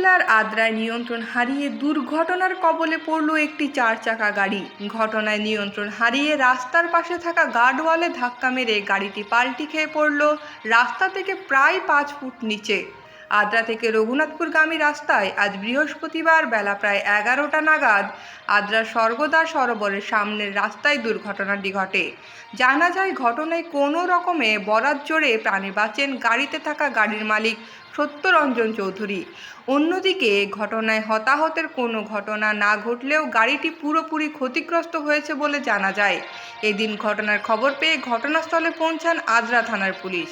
জেলার আদ্রায় নিয়ন্ত্রণ হারিয়ে দুর্ঘটনার কবলে পড়ল একটি চার চাকা গাড়ি। ঘটনায় নিয়ন্ত্রণ হারিয়ে রাস্তার পাশে থাকা গার্ডওয়ালে ধাক্কা মেরে গাড়িটি পাল্টি খেয়ে পড়ল। রাস্তা থেকে প্রায় পাঁচ ফুট নিচে। আদ্রা থেকে রঘুনাথপুরগামী রাস্তায় আজ বৃহস্পতিবার বেলা প্রায় এগারোটা নাগাদ আদ্রা স্বর্গদা সরোবরের সামনের রাস্তায় দুর্ঘটনাটি ঘটে। জানা যায়, ঘটনায় কোনো রকমে বরাত জোরে প্রাণে বাঁচেন গাড়িতে থাকা গাড়ির মালিক সত্যরঞ্জন চৌধুরী। অন্যদিকে, ঘটনায় হতাহতের কোনো ঘটনা না ঘটলেও গাড়িটি পুরোপুরি ক্ষতিগ্রস্ত হয়েছে বলে জানা যায়। এদিন ঘটনার খবর পেয়ে ঘটনাস্থলে পৌঁছান আদ্রা থানার পুলিশ।